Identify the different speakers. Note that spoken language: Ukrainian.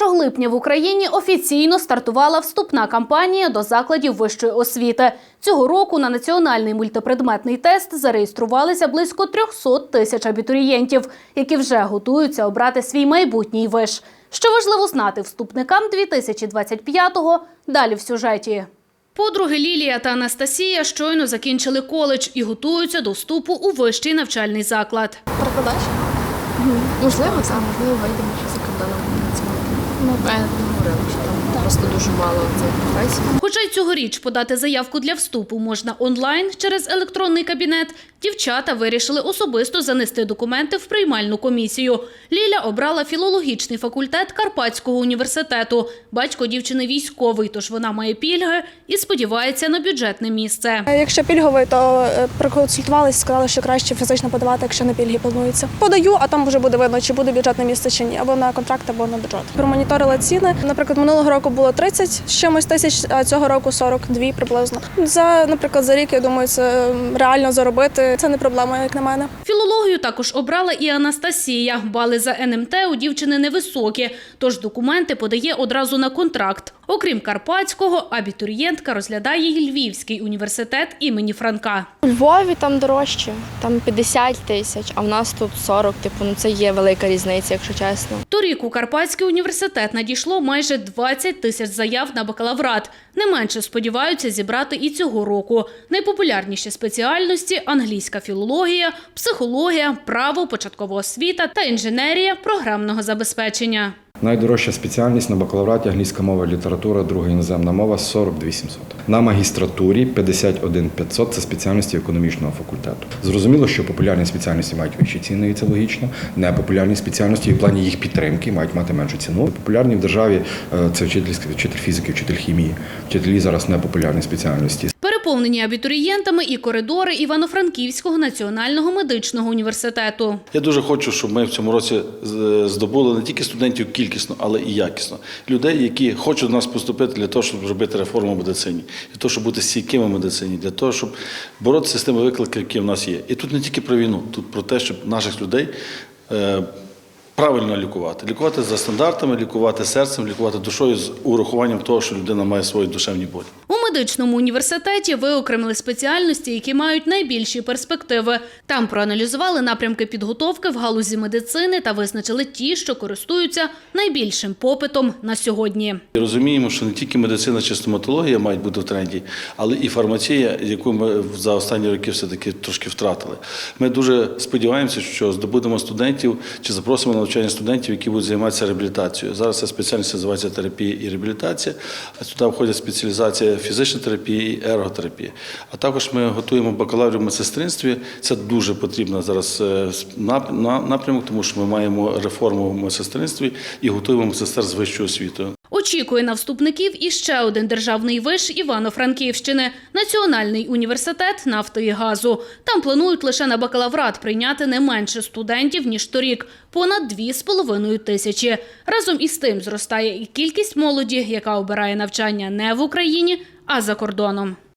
Speaker 1: 1 липня в Україні офіційно стартувала вступна кампанія до закладів вищої освіти. Цього року на національний мультипредметний тест зареєструвалися близько 300 тисяч абітурієнтів, які вже готуються обрати свій майбутній виш. Що важливо знати вступникам 2025-го – далі в сюжеті. Подруги Лілія та Анастасія щойно закінчили коледж і готуються до вступу у вищий навчальний заклад.
Speaker 2: Перекладач? Можливо, це можливо вийдемо ще за кордоном працювати. Ну, я просто дуже мало цих професій.
Speaker 1: Хоча й цьогоріч подати заявку для вступу можна онлайн через електронний кабінет, дівчата вирішили особисто занести документи в приймальну комісію. Ліля обрала філологічний факультет Карпатського університету. Батько дівчини військовий, тож вона має пільги і сподівається на бюджетне місце.
Speaker 3: Е, Якщо пільговий, то е, проконсультувалися, сказали, що краще фізично подавати, якщо на пільги планується. Подаю, а там вже буде видно, чи буде бюджетне місце чи ні, або на контракт, або на бюджет. Промоніторила ціни. Наприклад, минулого року було 30 з чимось тисяч, а цього року 42 приблизно. За, наприклад, за рік, я думаю, це реально заробити. Це не проблема, як на мене.
Speaker 1: Філологію також обрала і Анастасія. Бали за НМТ у дівчини невисокі, тож документи подає одразу на контракт. Окрім Карпатського, абітурієнтка розглядає й Львівський університет імені Франка.
Speaker 2: У Львові там дорожче, там 50 тисяч, а в нас тут 40, типу, ну це є велика різниця, якщо чесно.
Speaker 1: Торік у Карпатський університет надійшло майже 20 тисяч заяв на бакалаврат. Не менше сподіваються зібрати і цього року. Найпопулярніші спеціальності – англійська філологія, психологія, право, початкова освіта та інженерія програмного забезпечення.
Speaker 4: Найдорожча спеціальність на бакалавраті англійська мова і література, друга іноземна мова 42 700. На магістратурі 51 500 – це спеціальності економічного факультету. Зрозуміло, що популярні спеціальності мають вищі ціни, і це логічно. Непопулярні спеціальності в плані їх підтримки мають мати меншу ціну. Популярні в державі е, це вчительська, вчитель фізики, вчитель хімії. Вчителі зараз непопулярні спеціальності.
Speaker 1: Переповнені абітурієнтами і коридори Івано-Франківського національного медичного університету.
Speaker 5: Я дуже хочу, щоб ми в цьому році здобули не тільки студентів кількісно, але і якісно. Людей, які хочуть до нас поступити для того, щоб зробити реформу в медицині, для того, щоб бути стійкими в медицині, для того, щоб боротися з тими викликами, які в нас є. І тут не тільки про війну, тут про те, щоб наших людей. е, Правильно лікувати, лікувати за стандартами, лікувати серцем, лікувати душою з урахуванням того, що людина має свої душевні болі.
Speaker 1: Медичному університеті виокремили спеціальності, які мають найбільші перспективи. Там проаналізували напрямки підготовки в галузі медицини та визначили ті, що користуються найбільшим попитом на сьогодні.
Speaker 5: Розуміємо, що не тільки медицина чи стоматологія мають бути в тренді, але і фармація, яку ми за останні роки все-таки трошки втратили. Ми дуже сподіваємося, що здобудемо студентів чи запросимо на навчання студентів, які будуть займатися реабілітацією. Зараз ця спеціальність називається терапія і реабілітація, сюди входять спеціалізація фізична терапія і ерготерапія. А також ми готуємо бакалаврів в медсестринстві. Це дуже потрібно зараз е, нап- на- напрямок, тому що ми маємо реформу в медсестринстві і готуємо медсестер з вищою освітою.
Speaker 1: Очікує на вступників і ще один державний виш Івано-Франківщини – Національний університет нафти і газу. Там планують лише на бакалаврат прийняти не менше студентів, ніж торік – понад 2,5 тисячі. Разом із тим зростає і кількість молоді, яка обирає навчання не в Україні, а за кордоном.